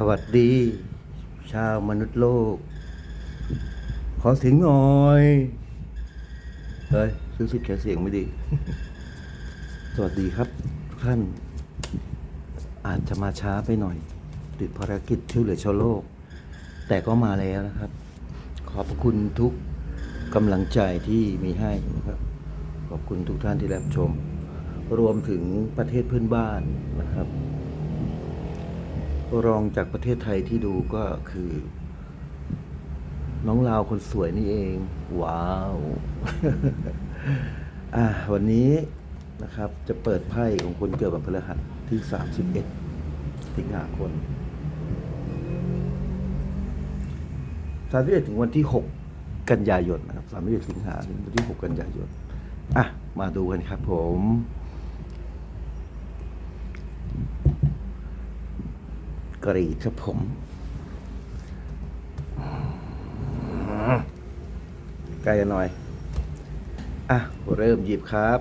สวัสดี ชาวมนุษย์โลก ขอเสียงหน่อย เฮ้ยรู้สึกแค่เสียงไม่ดี สวัสดีครับทุกท่าน อาจจะมาช้าไปหน่อย ติดภารกิจช่วยเหลือชาวโลก แต่ก็มาแล้วนะครับ ขอบคุณทุกกำลังใจที่มีให้นะครับ ขอบคุณทุกท่านที่รับชม รวมถึงประเทศเพื่อนบ้านนะครับ รองจากประเทศไทยที่ดูก็คือ น้องลาวคนสวยนี่เอง ว้าว อะวันนี้นะครับ จะเปิดไพ่ของคนเกิดวันพฤหัสที่ 31 สิงหาคม31ถึงวันที่ 6 กันยายนนะครับ31สิงหาถึงวันที่ 6 กันยายนอะ มาดูกันครับผม กรีดครับผมใกล้กันหน่อย อะ เริ่มหยิบครับ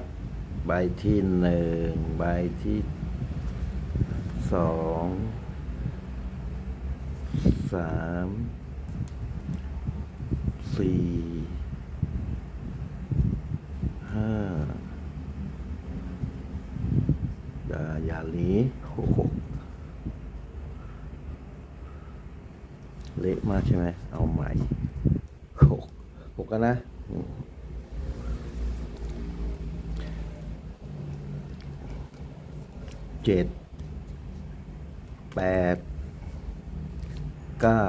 ใบที่หนึ่งใบที่สองสามสี่ ห้า อย่าอย่าหลีหก เละมากใช่ไหม เอาใหม่หกหกกันนะอืมเจ็ด แปด เก้า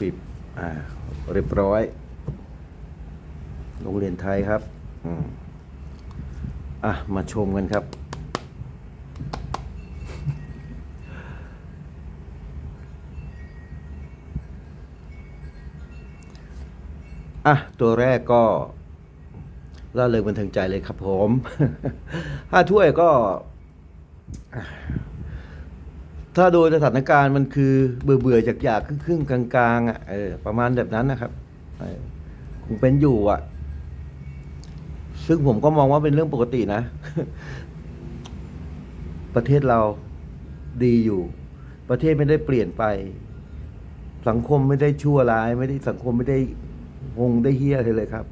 สิบ อ่า เรียบร้อย โรงเรียนไทยครับอืมอะ มาชมกันครับ อะ ตัวแรกก็ล่าเริงบันเทิงใจเลยครับผมห้าถ้วยก็ ถ้าโดยสถานการณ์มันคือเบื่อเบื่อจากอยากครึ่งๆกลางๆอะเออประมาณแบบนั้นนะครับคงเป็นอยู่อะ ซึ่งผมก็มองว่าเป็นเรื่องปกตินะ ประเทศเราดีอยู่ ประเทศไม่ได้เปลี่ยนไป สังคมไม่ได้ชั่วร้าย ไม่ได้สังคมไม่ได้งงได้เฮี้ยเลยครับ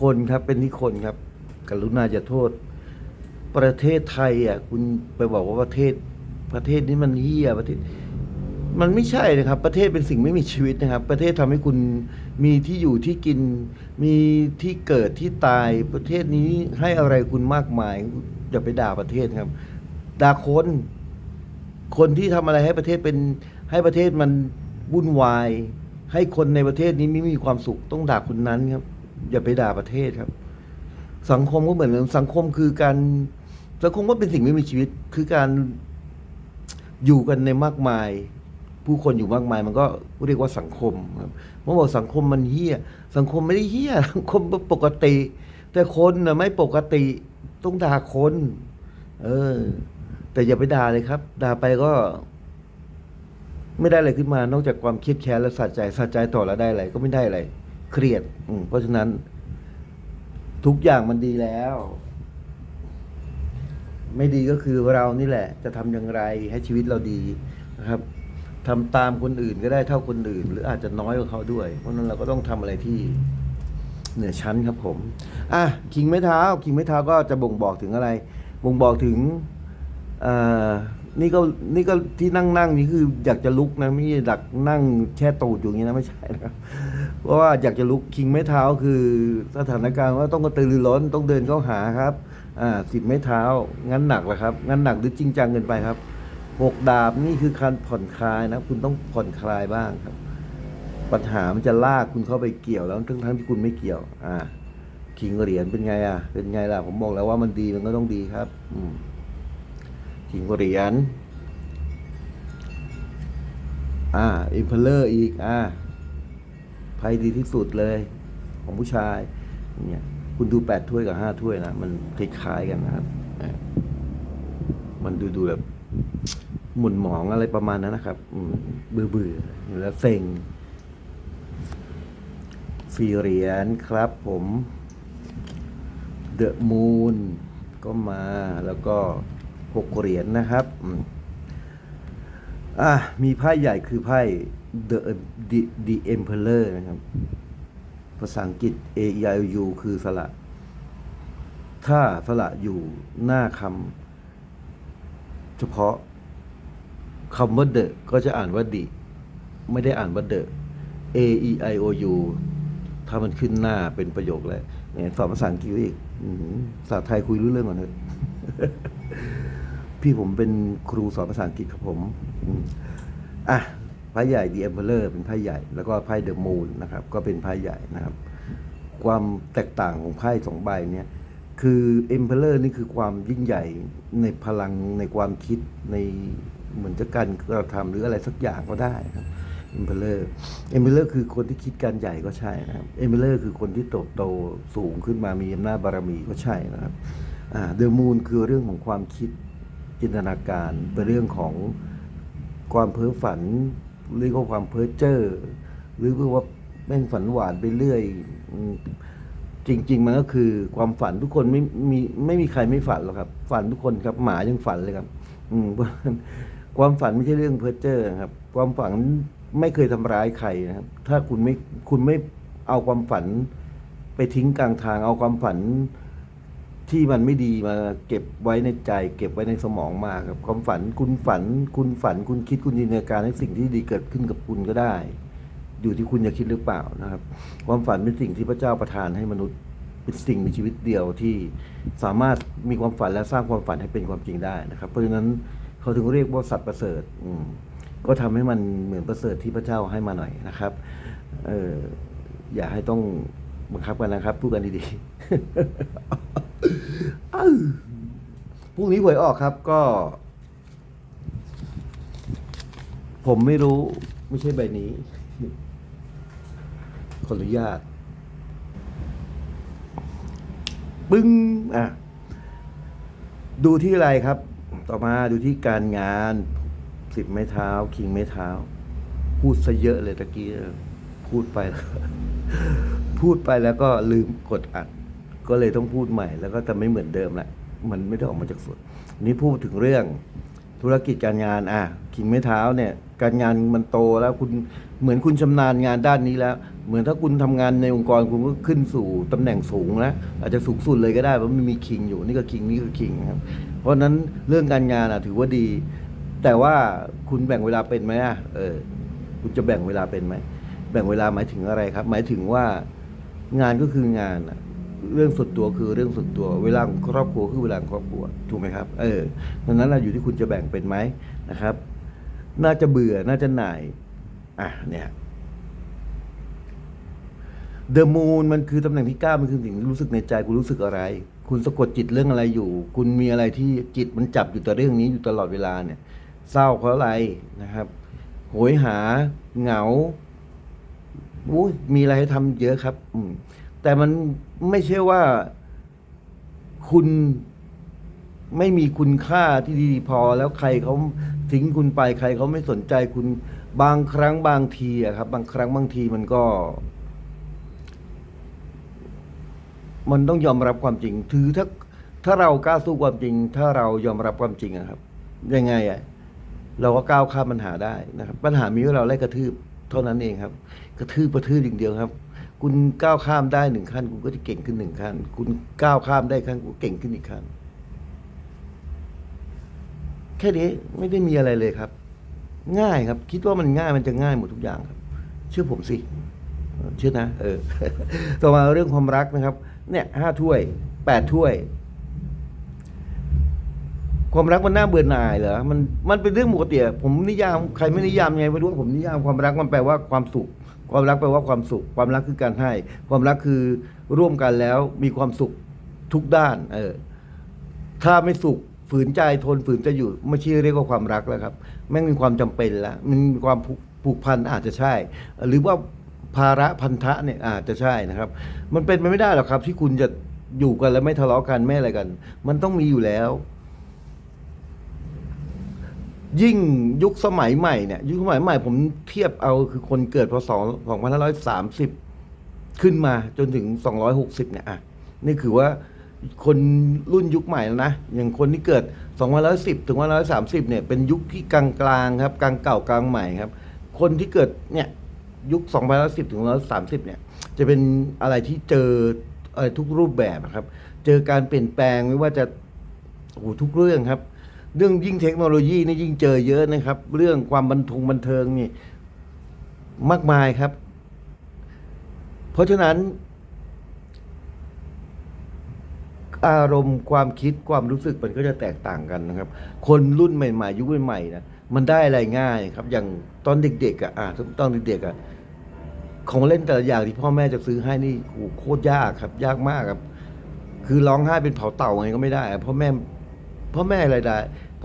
คนครับเป็นที่คนครับ กรุณาจะโทษ ประเทศไทยอะ คุณไปบอกว่าประเทศ ประเทศนี้มันเฮี้ยประเทศ มันไม่ใช่นะครับ ประเทศเป็นสิ่งไม่มีชีวิตนะครับ ประเทศทำให้คุณมีที่อยู่ที่กิน มีที่เกิดที่ตายประเทศนี้ให้อะไรคุณมากมายอย่าไปด่าประเทศครับ ด่าคนคนที่ทำอะไรให้ประเทศเป็นให้ประเทศมันวุ่นวาย ให้คนในประเทศนี้ไม่มีความสุขต้องด่าคนนั้นครับ อย่าไปด่าประเทศครับ สังคมก็เหมือนกันสังคมคือการสังคมก็เป็นสิ่งไม่มีชีวิต คือการ อยู่กันในมากมาย ผู้คนอยู่มากมาย มันก็เรียกว่าสังคมครับเมื่อบอกสังคมมันเฮี้ย สังคมไม่ได้เฮี้ยสังคมปกติ แต่คนนะไม่ปกติต้องด่าคน เออ แต่อย่าไปด่าเลยครับ ด่าไปก็ ไม่ได้อะไรขึ้นมา นอกจากความเครียดแค้นและสะใจสะใจต่อแล้วได้อะไรก็ไม่ได้อะไร เครียด อืเพราะฉะนั้น ทุกอย่างมันดีแล้ว ไม่ดีก็คือเรานี่แหละ จะทำอย่างไรให้ชีวิตเราดีนะครับทำตามคนอื่นก็ได้เท่าคนอื่น หรืออาจจะน้อยกว่าเขาด้วย เพราะนั้นเราก็ต้องทำอะไรที่เหนือชั้นครับผม อะคิงไม้เท้าคิงไม้เท้าก็จะบ่งบอกถึงอะไร บ่งบอกถึงเอ่อนี่ก็นี่ก็ที่นั่งนั่งนี่คืออยากจะลุกนะไม่ใช่ดักนั่งแช่ตูดอยู่อย่างนี้นะไม่ใช่นะครับ เพราะว่าอยากจะลุกคิงไม้เท้าคือสถานการณ์ว่าต้องกระตือรือร้นต้องเดินเข้าหาครับ อ่าสิบไม้เท้า งั้นหนักแหละครับ งั้นหนักหรือจริงจังเกินไปครับหกดาบนี่คือการผ่อนคลายนะ คุณต้องผ่อนคลายบ้างครับ ปัญหามันจะลากคุณเข้าไปเกี่ยวแล้วทั้งทั้งที่คุณไม่เกี่ยว อ่าคิงเหรียญเป็นไงอะ เป็นไงล่ะ ผมบอกแล้วว่ามันดีมันก็ต้องดีครับ อืมคิงเหรียญอ่าอิมเพลเลอร์อีก อ่าไพ่ดีที่สุดเลย ของผู้ชาย เนี่ย คุณดูแปดถ้วยกับห้าถ้วยนะมันคล้ายๆกันนะครับ มันดูดูแบบหมุนหมองอะไรประมาณนั้นนะครับเบื่อเบื่อๆแล้วเซ็งสี่เหรียญครับผมเดอะมูนก็มาแล้วก็หกเหรียญนะครับอะมีไพ่ใหญ่คือไพ่ the the the emperor นะครับาษาอังกฤษ a e i o u คือสระ ถ้าสระอยู่หน้าคำเฉพาะคำว่า the ก็จะอ่านว่า the ไม่ได้อ่านว่า the a e i o u ถ้ามันขึ้นหน้าเป็นประโยคแล้วเนี่ยสอนภาษาอังกฤษอีกอื้อหือภาษาไทยคุยรู้เรื่องก่อนเถอะพี่ผมเป็นครูสอนภาษาอังกฤษครับผม อะ ไพ่ใหญ่ The Emperor เป็นไพ่ใหญ่ แล้วก็ไพ่ The Moon นะครับก็เป็นไพ่ใหญ่นะครับ ความแตกต่างของไพ่สองใบเนี่ยคือ Emperor นี่คือความยิ่งใหญ่ในพลังในความคิดในเหมือนจะการกระทำหรืออะไรสักอย่างก็ได้ครับ Emperor Emperor คือคนที่คิดการใหญ่ก็ใช่นะครับ Emperor คือคนที่โตโตสูงขึ้นมามีอำนาจบารมีก็ใช่นะครับอ่า The Moon คือเรื่องของความคิดจินตนาการเป็นเรื่องของความเพ้อฝัน หรือก็ความเพ้อเจ้อหรือว่าแม่งฝันหวานไปเรื่อย จริง ๆ มันก็คือความฝันทุกคนไม่มีไม่มีใครไม่ฝันหรอกครับ ฝันทุกคนครับ หมายังฝันเลยครับ อืมความฝันไม่ใช่เรื่องเพ้อเจ้อครับ ความฝันไม่เคยทำร้ายใครนะครับ ถ้าคุณไม่คุณไม่เอาความฝันไปทิ้งกลางทางเอาความฝัน ที่มันไม่ดีมาเก็บไว้ในใจ เก็บไว้ในสมองมากครับความฝันคุณฝัน คุณฝัน คุณคิดคุณจินตนาการให้สิ่งที่ดีเกิดขึ้นกับคุณก็ได้ อยู่ที่คุณจะคิดหรือเปล่านะครับ ความฝันเป็นสิ่งที่พระเจ้าประทานให้มนุษย์เป็นสิ่งมีชีวิตเดียวที่สามารถมีความฝันและสร้างความฝันให้เป็นความจริงได้นะครับ เพราะฉะนั้นเขาถึงเรียกว่าสัตว์ประเสริฐอืมก็ทำให้มันเหมือนประเสริฐที่พระเจ้าให้มาหน่อยนะครับเอออย่าให้ต้องบังคับกันนะครับพูดกันดีๆ อ้าวพรุ่งนี้หวยออกครับก็ ผมไม่รู้ ไม่ใช่ใบนี้ ขออนุญาต ปึ้ง อะ ดูที่อะไรครับ ต่อมาดูที่การงานสิบไม้เท้า คิงไม้เท้า พูดซะเยอะเลยตะกี้ พูดไป พูดไปแล้วก็ลืมกดอัด ก็เลยต้องพูดใหม่แล้วก็จะไม่เหมือนเดิมละมันไม่ได้ออกมาจากสดนี่พูดถึงเรื่องธุรกิจการงานอะคิงไม้เท้าเนี่ยการงานมันโตแล้วคุณเหมือนคุณชำนาญงานด้านนี้แล้ว เหมือนถ้าคุณทำงานในองค์กรคุณก็ขึ้นสู่ตำแหน่งสูงแล้วอาจจะสูงสุดเลยก็ได้เพราะมันมีคิงอยู่นี่ก็คิงนี่ก็คิงครับ เพราะนั้นเรื่องการงานอะถือว่าดี แต่ว่าคุณแบ่งเวลาเป็นไหมอะเออคุณจะแบ่งเวลาเป็นไหมแบ่งเวลาหมายถึงอะไรครับ หมายถึงว่างานก็คืองานอะ เรื่องส่วนตัวคือเรื่องส่วนตัว เวลาของครอบครัวคือเวลาของครอบครัวถูกไหมครับ เออดังนั้นเราอยู่ที่คุณจะแบ่งเป็นไหมนะครับ น่าจะเบื่อน่าจะหน่ายอะเนี่ยเดอะมูนมันคือตำแหน่งที่เก้ามันคือสิ่งที่รู้สึกในใจคุณรู้สึกอะไร คุณสะกดจิตเรื่องอะไรอยู่ คุณมีอะไรที่จิตมันจับอยู่แต่เรื่องนี้อยู่ตลอดเวลาเนี่ย เศร้าเพราะอะไรนะครับโหยหาเหงาอู้มีอะไรให้ทำเยอะครับ อืม แต่มันไม่ใช่ว่าคุณไม่มีคุณค่าที่ดีพอแล้วใครเขาทิ้งคุณไปใครเขาไม่สนใจคุณบางครั้งบางทีอะครับ บางครั้งบางทีมันก็ มันต้องยอมรับความจริง ถือถ้าถ้าเรากล้าสู้ความจริง ถ้าเรายอมรับความจริงอะครับ ยังไงอะเราก็ก้าวข้ามปัญหาได้นะครับ ปัญหามีว่าเราไล่กระทืบเท่านั้นเองครับ กระทืบกระทืบอย่างเดียวครับ คุณก้าวข้ามได้หนึ่งขั้น คุณก็จะเก่งขึ้นหนึ่งขั้น คุณก้าวข้ามได้ขั้นคุณก็เก่งขึ้นอีกขั้น แค่นี้ไม่ได้มีอะไรเลยครับ ง่ายครับ คิดว่ามันง่ายมันจะง่ายหมดทุกอย่างครับ เชื่อผมสิเชื่อนะเออ ต่อมาเรื่องความรักนะครับ เนี่ยห้าถ้วยแปดถ้วย ความรักมันน่าเบื่อหน่ายเหรอมันมันเป็นเรื่องปกติผมนิยามใครไม่นิยามไงไม่รู้ผมนิยามความรักมันแปลว่าความสุข ความรักแปลว่าความสุข ความรักคือการให้ ความรักคือร่วมกันแล้วมีความสุขทุกด้าน เออ ถ้าไม่สุขฝืนใจทนฝืนจะอยู่ไม่ใช่เรียกว่าความรักแล้วครับแม่งมีความจำเป็นแล้วมันมีความผูกพันอาจจะใช่ หรือว่าภาระพันธะเนี่ยอาจจะใช่นะครับ มันเป็นไปไม่ได้หรอกครับ ที่คุณจะอยู่กันแล้วไม่ทะเลาะกันไม่อะไรกัน มันต้องมีอยู่แล้ว ยิ่งยุคสมัยใหม่เนี่ยยุคสมัยใหม่ผมเทียบเอาคือคนเกิดพศ2530 ขึ้นมาจนถึง 260 เนี่ยอะนี่คือว่าคนรุ่นยุคใหม่แล้วนะ อย่างคนที่เกิด 2110ถึง2130 เนี่ย เป็นยุคที่กลางๆครับ กลางเก่ากลางใหม่ครับ คนที่เกิดเนี่ยยุค 2110ถึง2130 เนี่ย จะเป็นอะไรที่เจออะไรทุกรูปแบบครับ เจอการเปลี่ยนแปลงไม่ว่าจะโอ้โหทุกเรื่องครับ เรื่องยิ่งเทคโนโลยีนี่ยิ่งเจอเยอะนะครับ เรื่องความบันทุงบันเทิงนี่มากมายครับ เพราะฉะนั้น อารมณ์ความคิดความรู้สึกมันก็จะแตกต่างกันนะครับ คนรุ่นใหม่ๆยุคใหม่ๆนะมันได้อะไรง่ายครับ อย่างตอนเด็กๆอะอะตอนเด็กๆอะของเล่นแต่ละอย่างที่พ่อแม่จะซื้อให้นี่โคตรยากครับ ยากมากครับ คือร้องไห้เป็นเผาเต่าไงก็ไม่ได้พ่อแม่พ่อแม่อะไรได้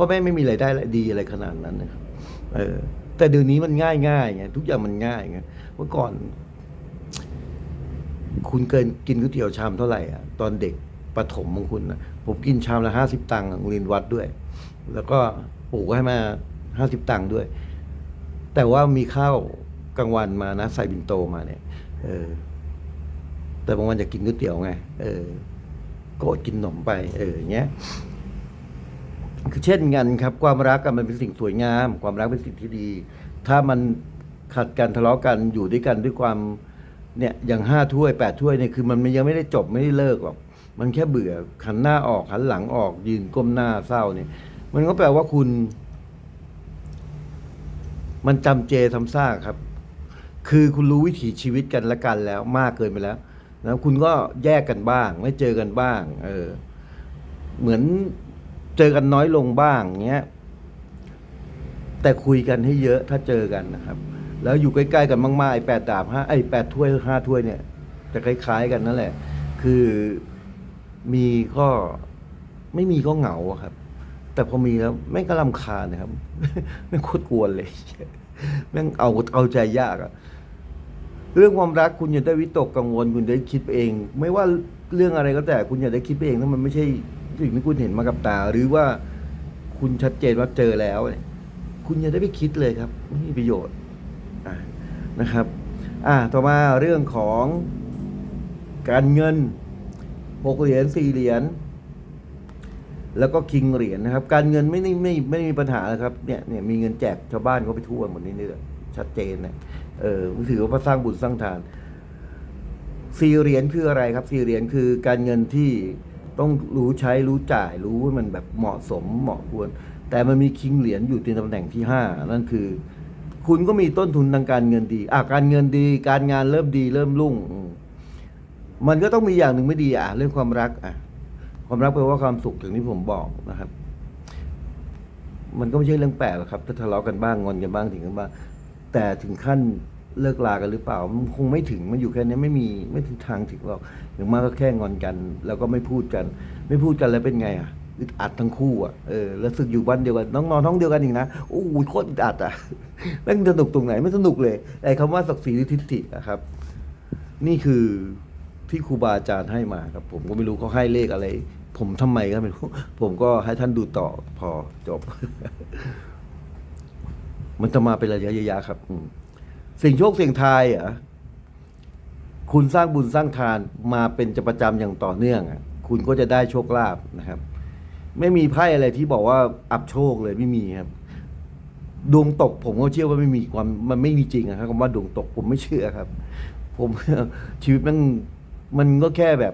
พ่อแม่ไม่มีรายได้ดีอะไรขนาดนั้นนะครับเออ แต่เดี๋ยวนี้มันง่ายง่ายไงทุกอย่างมันง่ายไงเมื่อก่อน คุณเกินกินก๋วยเตี๋ยวชามเท่าไหร่อะตอนเด็กประถมของคุณนะผมกินชามละห้าสิบตังค์โรงเรียนวัดด้วย แล้วก็ปู่ก็ให้มาห้าสิบตังค์ด้วย แต่ว่ามีข้าวกลางวันมานะ ใส่บินโตมาเนี่ย เออ แต่บางวันจะกินก๋วยเตี๋ยวไง เออก็อดกินขนมไป เอออย่างเงี้ย คือเช่นกันครับความรักกันมันเป็นสิ่งสวยงาม ความรักเป็นสิ่งที่ดี ถ้ามันขัดกันทะเลาะกันอยู่ด้วยกันด้วยความเนี่ยอย่างห้าถ้วยแปดถ้วยเนี่ยคือมันยังไม่ได้จบไม่ได้เลิกหรอกมันแค่เบื่อหันหน้าออกหันหลังออก ยืนก้มหน้าเศร้าเนี่ย มันก็แปลว่าคุณ มันจำเจทำซากครับ คือคุณรู้วิถีชีวิตกันและกันแล้วมากเกินไปแล้วแล้วคุณก็แยกกันบ้าง ไม่เจอกันบ้าง เออ เหมือน เจอกันน้อยลงบ้างเงี้ย แต่คุยกันให้เยอะถ้าเจอกันนะครับ แล้วอยู่ใกล้ๆกันมากๆไอ้แปดดาบห้าไอ้แปดถ้วยห้าถ้วยเนี่ยจะคล้ายๆกันนั่นแหละ คือมีก็ไม่มีก็เหงาครับ แต่พอมีแล้วแม่งก็ลำคาญนะครับแม่งโคตรกวนเลยแม่งเอาเอาใจยากอะเรื่องความรักคุณอย่าได้วิตกกังวลคุณได้คิดไปเอง ไม่ว่าเรื่องอะไรก็แต่คุณอย่าได้คิดไปเองถ้ามันไม่ใช่ สิ่งที่คุณเห็นมากับตา หรือว่าคุณชัดเจนว่าเจอแล้วเนี่ยคุณอย่าได้ไปคิดเลยครับไม่มีประโยชน์นะครับ อ่าต่อมาเรื่องของการเงินหกเหรียญสี่เหรียญแล้วก็คิงเหรียญนะครับ การเงินไม่ได้ไม่ไม่มีปัญหาเลยครับเนี่ยเนี่ยมีเงินแจกชาวบ้านเขาไปทั่วหมดนี่นี่แหละชัดเจนนะเออถือว่าพระสร้างบุญสร้างทานสี่เหรียญคืออะไรครับสี่เหรียญคือการเงินที่ ต้องรู้ใช้รู้จ่ายรู้ว่ามันแบบเหมาะสมเหมาะควร แต่มันมีคิงเหรียญอยู่ในตำแหน่งที่ห้านั่นคือ คุณก็มีต้นทุนทางการเงินดีอะการเงินดี การงานเริ่มดีเริ่มรุ่ง มันก็ต้องมีอย่างหนึ่งไม่ดีอะเรื่องความรักอะความรักแปลว่าความสุขอย่างที่ผมบอกนะครับ มันก็ไม่ใช่เรื่องแปลกหรอกครับถ้าทะเลาะกันบ้างงอนกันบ้างถึงกันบ้างแต่ถึงขั้น เลิกลากันหรือเปล่า มันคงไม่ถึงมันอยู่แค่นี้ไม่มีไม่ถึงทางถึงหรอกอย่างมากก็แค่งอนกัน แล้วก็ไม่พูดกัน ไม่พูดกันแล้วเป็นไงอะอึดอัดทั้งคู่อะเออแล้วสึกอยู่บ้านเดียวกันน้องนอนท้องเดียวกันอีกนะโอ้ยโคตรอึดอัดอะแม่งสนุกตรงไหนไม่สนุกเลยไอ้คำว่าศักดิ์ศรีหรือทิฏฐินะครับ นี่คือที่ครูบาอาจารย์ให้มาครับ ผมก็ไม่รู้เขาให้เลขอะไร ผมทำไมก็ไม่รู้ผมก็ให้ท่านดูต่อพอจบ มันจะมาเป็นระยะยะๆครับ อืม สิ่งโชคเสียงทายเหรอะคุณสร้างบุญสร้างทานมาเป็นจะประจำอย่างต่อเนื่องอะคุณก็จะได้โชคลาภนะครับ ไม่มีไพ่อะไรที่บอกว่าอับโชคเลยไม่มีครับ ดวงตกผมก็เชื่อว่าไม่มีความมันไม่มีจริงครับคำว่าดวงตกผมไม่เชื่อครับ ผมชีวิตมันมันก็แค่แบบ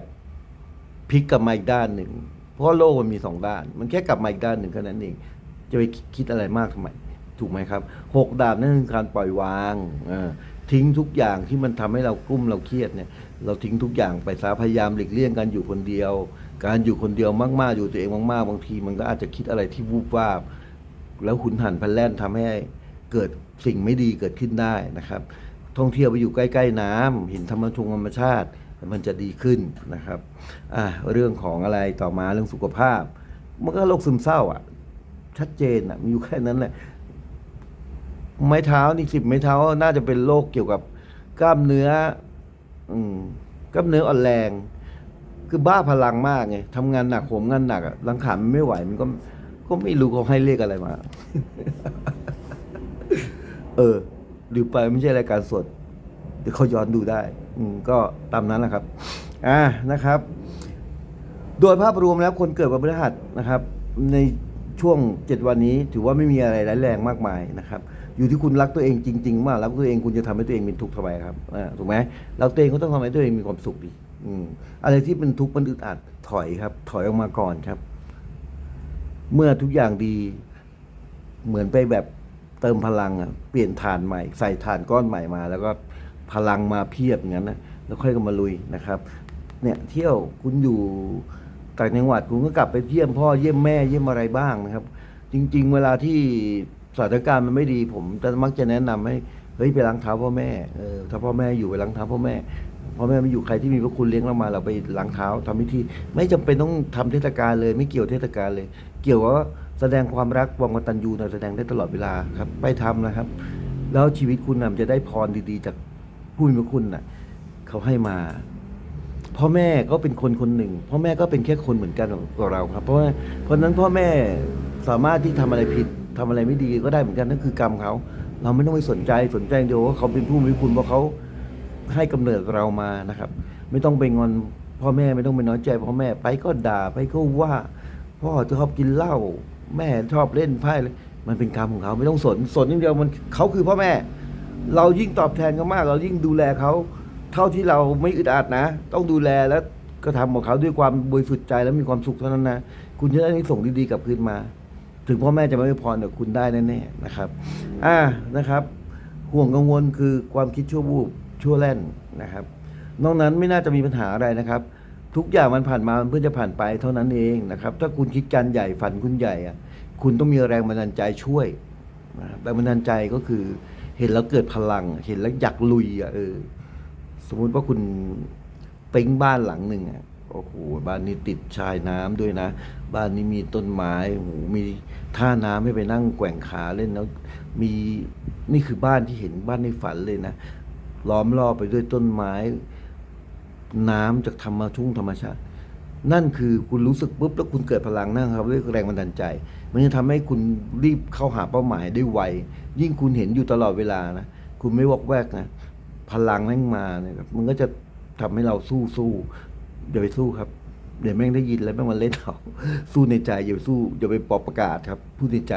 พลิกกลับมาอีกด้านหนึ่งเพราะโลกมันมีสองด้าน มันแค่กลับมาอีกด้านหนึ่งแค่นั้นเองจะไปคิดอะไรมากทำไม ถูกไหมครับหกดาบนั่นคือการปล่อยวางทิ้งทุกอย่างที่มันทำให้เรากุ้มเราเครียดเนี่ย เราทิ้งทุกอย่างไปซะพยายามหลีกเลี่ยงการอยู่คนเดียว การอยู่คนเดียวมากๆ อยู่ตัวเองมากๆ บางที มันก็อาจจะคิดอะไรที่วูบวาบ แล้วหุนหันพันแล่นทำให้เกิดสิ่งไม่ดีเกิดขึ้นได้นะครับ ท่องเที่ยวไปอยู่ใกล้ ๆ น้ำเห็นธรรมชงธรรมชาติ มันจะดีขึ้นนะครับอ่าเรื่องของอะไรต่อมาเรื่องสุขภาพ มันก็โรคซึมเศร้าอะชัดเจนอะมีอยู่แค่นั้นแหละ ไม้เท้านี่สิบไม้เท้าน่าจะเป็นโรคเกี่ยวกับกล้ามเนื้อ อืมกล้ามเนื้ออ่อนแรง คือบ้าพลังมากไงทำงานหนักโหมงานหนักอะรังขามันไม่ไหวมันก็ก็ไม่รู้เขาให้เลขอะไรมา เออดูไปไม่ใช่รายการสดเดี๋ยวเขาย้อนดูได้ อืมก็ตามนั้นแหละครับ อ่านะครับ โดยภาพรวมแล้วคนเกิดวันพฤหัสนะครับ ในช่วงเจ็ดวันนี้ถือว่าไม่มีอะไรร้ายแรงมากมายนะครับ อยู่ที่คุณรักตัวเองจริง ๆ มากรักตัวเองคุณจะทำให้ตัวเองเป็นทุกข์ทำไมครับอ่าถูกไหมรักตัวเองก็ต้องทำให้ตัวเองมีความสุขดีอืมอะไรที่เป็นทุกข์มันอึดอัดถอยครับ ถอยออกมาก่อนครับ เมื่อทุกอย่างดี เหมือนไปแบบเติมพลังอะเปลี่ยนฐานใหม่ ใส่ฐานก้อนใหม่มา แล้วก็พลังมาเพียบอย่างนั้นนะแล้วค่อยก็มาลุยนะครับ เนี่ยเที่ยวคุณอยู่ต่างจังหวัดคุณก็กลับไปเยี่ยมพ่อเยี่ยมแม่เยี่ยมอะไรบ้างนะครับ จริง ๆ เวลาที่ สถานการณ์มันไม่ดีผมจะมักจะแนะนำให้เฮ้ยไปล้างเท้าพ่อแม่เออถ้าพ่อแม่อยู่ไปล้างเท้าพ่อแม่พ่อแม่ไม่อยู่ใครที่มีพระคุณเลี้ยงเรามาเราไปล้างเท้าทำพิธี ไม่จำเป็นต้องทำเทศกาลเลย ไม่เกี่ยวเทศกาลเลย เกี่ยวกับว่าแสดงความรักวางกตัญญูนะแสดงได้ตลอดเวลาครับ ไปทำนะครับ แล้วชีวิตคุณนะจะได้พรดีๆ จากผู้มีพระคุณน่ะเขาให้มาพ่อแม่ก็เป็นคนคนหนึ่งพ่อแม่ก็เป็นแค่คนเหมือนกันกับเราครับ เพราะว่าเพราะฉะนั้นพ่อแม่สามารถที่ทำอะไรผิด ทำอะไรไม่ดีก็ได้เหมือนกันนั่นคือกรรมเขา เราไม่ต้องไปสนใจสนใจเดียวว่าเขาเป็นผู้มีคุณเพราะเขาให้กำเนิดเรามานะครับ ไม่ต้องไปงอนพ่อแม่ไม่ต้องไปน้อยใจพ่อแม่ไปก็ด่าไปก็ว่า พ่อชอบกินเหล้าแม่ชอบเล่นไพ่เลยมันเป็นกรรมของเขาไม่ต้องสนสนอย่างเดียวมันเขาคือพ่อแม่ เรายิ่งตอบแทนเขามาก เรายิ่งดูแลเขาเท่าที่เราไม่อึดอัดนะ ต้องดูแลแล้วก็ทำของเขาด้วยความบริสุทธิ์ใจและมีความสุขเท่านั้นนะ คุณจะได้ส่งดีๆกลับคืนมา ถึงพ่อแม่จะไม่ให้พรแต่คุณได้แน่ๆนะครับ อ่านะครับ ห่วงกังวลคือความคิดชั่ววูบชั่วแล่นนะครับ นอกนั้นไม่น่าจะมีปัญหาอะไรนะครับ ทุกอย่างมันผ่านมามันเพื่อจะผ่านไปเท่านั้นเองนะครับ ถ้าคุณคิดการใหญ่ฝันคุณใหญ่อะคุณต้องมีแรงบันดาลใจช่วยนะครับแรงบันดาลใจก็คือ เห็นแล้วเกิดพลัง เห็นแล้วอยากลุยอะเออสมมุติว่าคุณปิ๊งบ้านหลังหนึ่งอะ โอ้โหบ้านนี้ติดชายน้ำด้วยนะ บ้านนี้มีต้นไม้โอ้โหมีท่าน้ำให้ไปนั่งแกว่งขาเล่นแล้วมีนี่คือบ้านที่เห็นบ้านในฝันเลยนะล้อมรอบไปด้วยต้นไม้ น้ำจากธรรมชุ่งธรรมชาติ นั่นคือคุณรู้สึกปุ๊บแล้วคุณเกิดพลังนั่นครับด้วยแรงบันดาลใจ มันจะทำให้คุณรีบเข้าหาเป้าหมายได้ไวยิ่งคุณเห็นอยู่ตลอดเวลานะคุณไม่วอกแวกนะพลังแม่งมาเนี่ยครับมันก็จะทำให้เราสู้สู้ อย่าไปสู้ครับเดี๋ยวแม่งได้ยินแล้วแม่งมาเล่นเราสู้ในใจอย่าไปสู้อย่าไปปอบประกาศครับพูดในใจ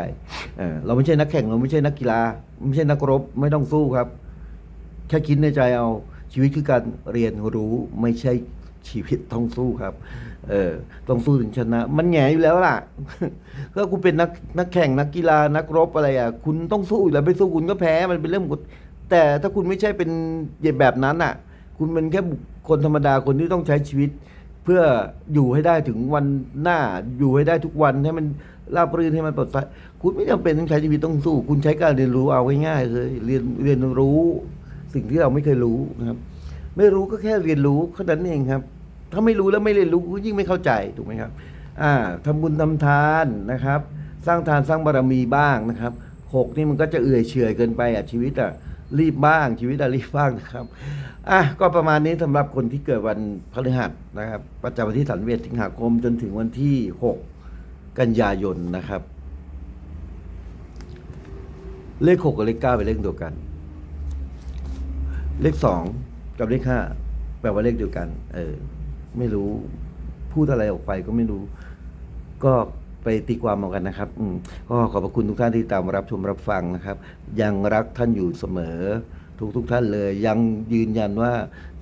เออเราไม่ใช่นักแข่งเราไม่ใช่นักกีฬา ไม่ใช่นักรบไม่ต้องสู้ครับ แค่คิดในใจเอาชีวิตคือการเรียนรู้ไม่ใช่ชีวิตต้องสู้ครับ เออ ต้องสู้ถึงชนะ มันแหงอยู่แล้วล่ะก็คุณเป็นนักนักแข่งนักกีฬานักรบอะไรอะ คุณต้องสู้อยู่แล้วไม่สู้คุณก็แพ้มันเป็นเรื่องของแต่ถ้าคุณไม่ใช่เป็นแบบนั้นอะ คุณเป็นแค่ คนธรรมดาคนที่ต้องใช้ชีวิต เพื่ออยู่ให้ได้ถึงวันหน้าอยู่ให้ได้ทุกวันให้มันราบรื่นให้มันปลอดภัยคุณไม่จำเป็นต้องใช้ชีวิตต้องสู้ คุณใช้การเรียนรู้เอาง่ายๆเลยเรียนเรียนรู้สิ่งที่เราไม่เคยรู้นะครับ ไม่รู้ก็แค่เรียนรู้แค่นั้นเองครับ ถ้าไม่รู้แล้วไม่เรียนรู้ก็ยิ่งไม่เข้าใจถูกไหมครับ อ่าทำบุญทำทานนะครับ สร้างทานสร้างบารมีบ้างนะครับหกนี่มันก็จะเอื่อยเฉยเกินไปอะชีวิตอะ รีบบ้างชีวิตรีบบ้างนะครับอะก็ประมาณนี้สำหรับคนที่เกิดวันพฤหัสนะครับประจำวันที่สันเวชสิงหาคมจนถึงวันที่หกกันยายนนะครับ เลขหกกับเลขเก้าเป็นเลขเดียวกัน เลขสองกับเลขห้าแปลว่าเลขเดียวกัน เออ ไม่รู้พูดอะไรออกไปก็ไม่รู้ ก็ ไปตีความเอากันนะครับอืมก็ขอบพระคุณทุกท่านที่ตามรับชมรับฟังนะครับ ยังรักท่านอยู่เสมอ ทุกทุกๆท่านเลย ยังยืนยันว่า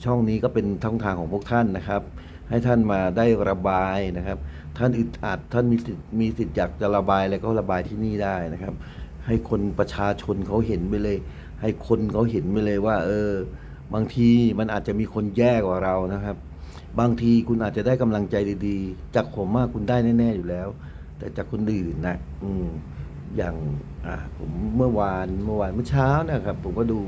ช่องนี้ก็เป็นช่องทางของพวกท่านนะครับ ให้ท่านมาได้ระบายนะครับ ท่านอึดอัดท่านมีสิทธิ์มีสิทธิ์อยากจะระบายอะไรก็ระบายที่นี่ได้นะครับ ให้คนประชาชนเขาเห็นไปเลย ให้คนเขาเห็นไปเลยว่า เออ บางทีมันอาจจะมีคนแย่กว่าเรานะครับ บางทีคุณอาจจะได้กำลังใจดีๆ จากผมมากคุณได้แน่ๆอยู่แล้ว แต่จากคนอื่นนะอืมอย่างอ่าผมเมื่อวานเมื่อวานเมื่อเช้านะครับ ผมก็ดู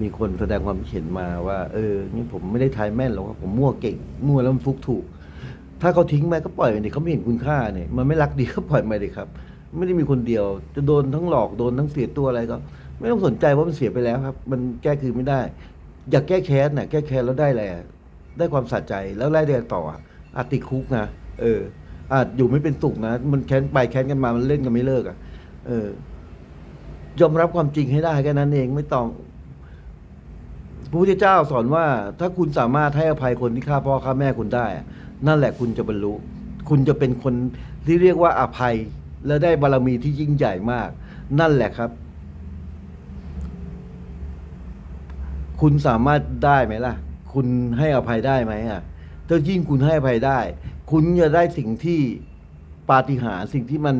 มีคนแสดงความเห็นมาว่า เออนี่ผมไม่ได้ทายแม่นหรอกครับผมมั่วเก่ง มั่วแล้วมันฟุกถูก ถ้าเขาทิ้งไปก็ปล่อยไปดิเขาไม่เห็นคุณค่าเนี่ยมันไม่รักดีก็ปล่อยไปดิครับ ไม่ได้มีคนเดียว จะโดนทั้งหลอกโดนทั้งเสียตัวอะไรก็ ไม่ต้องสนใจว่ามันเสียไปแล้วครับ มันแก้คืนไม่ได้ อยากแก้แค้นน่ะแก้แค้นแล้วได้อะไรได้ความสะใจแล้วไล่เรียนต่ออาติคุกนะเออ อาจอยู่ไม่เป็นสุขนะ มันแค้นไปแค้นกันมา มันเล่นกันไม่เลิกอะ เออ ยอมรับความจริงให้ได้แค่นั้นเองไม่ต้องพระพุทธเจ้าสอนว่า ถ้าคุณสามารถให้อภัยคนที่ฆ่าพ่อฆ่าแม่คุณได้อะนั่นแหละคุณจะบรรลุ คุณจะเป็นคนที่เรียกว่าอภัย และได้บารมีที่ยิ่งใหญ่มาก นั่นแหละครับ คุณสามารถได้ไหมล่ะ คุณให้อภัยได้ไหมอะ ถ้ายิ่งคุณให้อภัยได้ คุณจะได้สิ่งที่ปาฏิหาริย์สิ่งที่มัน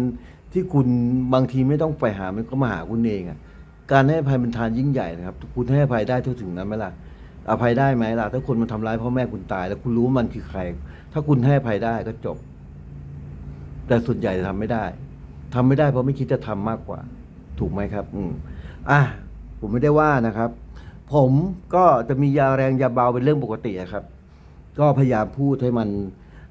ที่คุณบางทีไม่ต้องไปหามันก็มาหาคุณเองอะการให้อภัยเป็นทานยิ่งใหญ่นะครับ คุณให้อภัยได้เท่าถึงนั้นไหมล่ะอภัยได้ไหมล่ะ ถ้าคนมันทำร้ายพ่อแม่คุณตาย แล้วคุณรู้ว่ามันคือใคร ถ้าคุณให้อภัยได้ก็จบ แต่ส่วนใหญ่ทำไม่ได้ทำไม่ได้เพราะไม่คิดจะทำมากกว่า ถูกไหมครับ อืมอะผมไม่ได้ว่านะครับ ผมก็จะมียาแรงยาเบาเป็นเรื่องปกติครับ ก็พยายามพูดให้มัน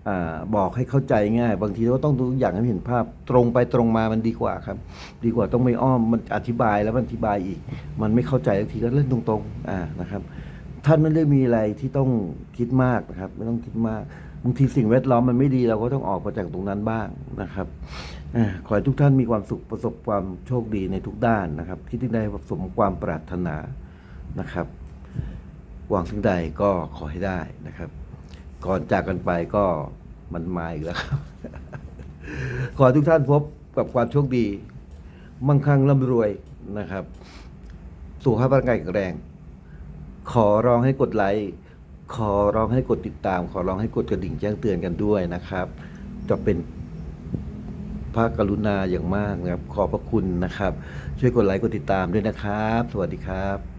อบอกให้เข้าใจง่าย บางทีเราต้องดูทุกอย่างให้เห็นภาพตรงไปตรงมามันดีกว่าครับ ดีกว่าต้องไม่อ้อมมันอธิบายแล้วมันอธิบายอีก มันไม่เข้าใจบางทีก็เล่นตรงๆอ่านะครับ ท่านไม่ได้มีอะไรที่ต้องคิดมากนะครับ ไม่ต้องคิดมากบางทีสิ่งแวดล้อมมันไม่ดีเราก็ต้องออกมาจากตรงนั้นบ้างนะครับอขอให้ทุกท่านมีความสุขประสบความโชคดีในทุกด้านนะครับคิดที่ใดสมความปรารถนานะครับ หวังสิ่งใดก็ขอให้ได้นะครับ ก่อนจากกันไปก็มันมาอีกแล้วครับ ขอทุกท่านพบกับความโชคดี มั่งคั่งร่ำรวยนะครับสุขภาพร่างกายแข็งแรง ขอร้องให้กดไลค์ขอร้องให้กดติดตาม ขอร้องให้กดกระดิ่งแจ้งเตือนกันด้วยนะครับ จะเป็นพระกรุณาอย่างมากนะครับ ขอบพระคุณนะครับ ช่วยกดไลค์กดติดตามด้วยนะครับ สวัสดีครับ